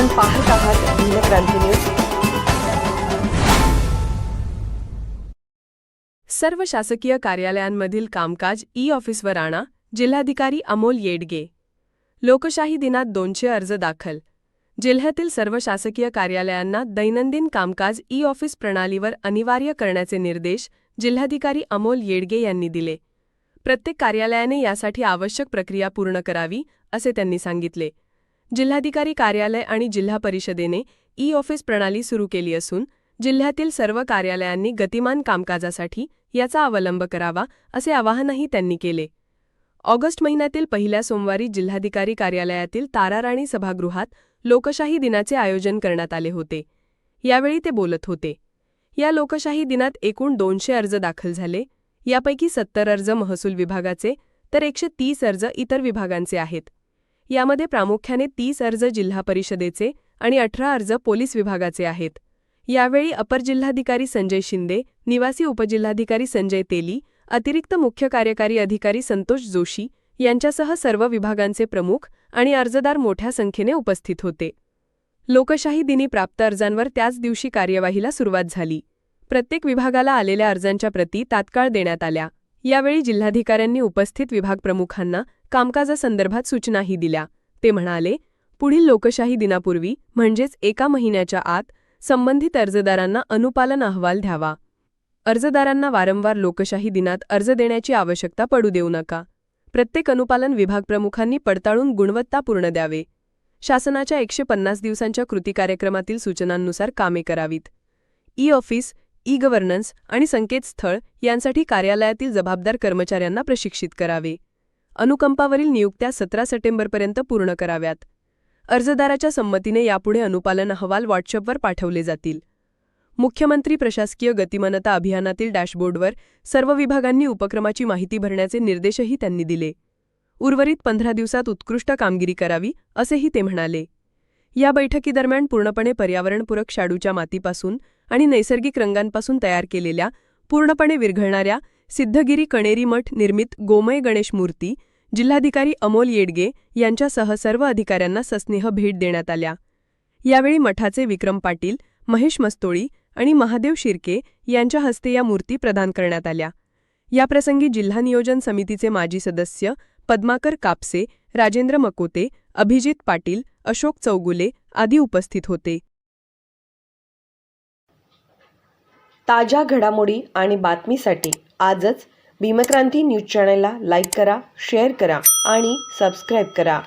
आपण पाहत आहात भीमक्रांती न्यूज. सर्व शासकीय कार्यालयांमधील कामकाज ई ऑफिसवर आणा जिल्हाधिकारी अमोल येडगे. लोकशाही दिनात दोनशे अर्ज दाखल. जिल्ह्यातील सर्व शासकीय कार्यालयांना दैनंदिन कामकाज ई ऑफिस प्रणालीवर अनिवार्य करण्याचे निर्देश जिल्हाधिकारी अमोल येडगे यांनी दिले. प्रत्येक कार्यालयाने यासाठी आवश्यक प्रक्रिया पूर्ण करावी असे त्यांनी सांगितले. जिल्हाधिकारी कार्यालय आणि जिल्हा परिषदेने ई ऑफिस प्रणाली सुरू केली असून जिल्ह्यातील सर्व कार्यालयांनी गतिमान कामकाजासाठी याचा अवलंब करावा असे आवाहनही त्यांनी केले. ऑगस्ट महिन्यातील पहिल्या सोमवारी जिल्हाधिकारी कार्यालयातील ताराराणी सभागृहात लोकशाही दिनाचे आयोजन करण्यात आले होते. यावेळी ते बोलत होते. या लोकशाही दिनात एकूण दोनशे अर्ज दाखल झाले. यापैकी सत्तर अर्ज महसूल विभागाचे तर एकशे तीस अर्ज इतर विभागांचे आहेत. यामध्ये प्रामुख्याने तीस अर्ज जिल्हा परिषदेचे आणि अठरा अर्ज पोलीस विभागाचे आहेत. यावेळी अपर जिल्हाधिकारी संजय शिंदे निवासी उपजिल्हाधिकारी संजय तेली अतिरिक्त मुख्य कार्यकारी अधिकारी संतोष जोशी यांच्यासह सर्व विभागांचे प्रमुख आणि अर्जदार मोठ्या संख्येने उपस्थित होते. लोकशाही दिनी प्राप्त अर्जांवर त्याच दिवशी कार्यवाहीला सुरुवात झाली. प्रत्येक विभागाला आलेल्या अर्जांच्या प्रती तात्काळ देण्यात आल्या. यावेळी जिल्हाधिकाऱ्यांनी उपस्थित विभागप्रमुखांना कामकाजासंदर्भात सूचनाही दिल्या. ते म्हणाले पुढील लोकशाही दिनापूर्वी म्हणजेच एका महिन्याच्या आत संबंधित अर्जदारांना अनुपालन अहवाल द्यावा. अर्जदारांना वारंवार लोकशाही दिनात अर्ज देण्याची आवश्यकता पडू देऊ नका. प्रत्येक अनुपालन विभागप्रमुखांनी पडताळून गुणवत्ता पूर्ण द्यावे. शासनाच्या एकशे पन्नास दिवसांच्या कृती कार्यक्रमातील सूचनांनुसार कामे करावीत. ई ऑफिस ई गव्हर्नन्स आणि संकेतस्थळ यांसाठी कार्यालयातील जबाबदार कर्मचाऱ्यांना प्रशिक्षित करावे. अनुकंपावरील नियुक्त्या सतरा सप्टेंबरपर्यंत पूर्ण कराव्यात. अर्जदाराच्या संमतीने यापुढे अनुपालन अहवाल व्हॉट्सअपवर पाठवले जातील. मुख्यमंत्री प्रशासकीय गतिमानता अभियानातील डॅशबोर्डवर सर्व विभागांनी उपक्रमाची माहिती भरण्याचे निर्देशही त्यांनी दिले. उर्वरित पंधरा दिवसात उत्कृष्ट कामगिरी करावी असेही ते म्हणाले. या बैठकीदरम्यान पूर्णपणे पर्यावरणपूरक शाडूच्या मातीपासून आणि नैसर्गिक रंगांपासून तयार केलेल्या पूर्णपणे विरघळणाऱ्या सिद्धगिरी कणेरी मठ निर्मित गोमय गणेश मूर्ती जिल्हाधिकारी अमोल येडगे यांच्यासह सर्व अधिकाऱ्यांना सस्नेह भेट देण्यात आल्या. यावेळी मठाचे विक्रम पाटील महेश मस्तोळी आणि महादेव शिर्के यांच्या हस्ते या मूर्ती प्रदान करण्यात आल्या. याप्रसंगी जिल्हा नियोजन समितीचे माजी सदस्य पद्माकर कापसे राजेंद्र मकोते अभिजित पाटील अशोक चौगुले आदी उपस्थित होते. ताज्या घडामोडी आणि बातमीसाठी आजच भीमक्रांती न्यूज चॅनलला लाईक करा शेअर करा आणि सबस्क्राईब करा.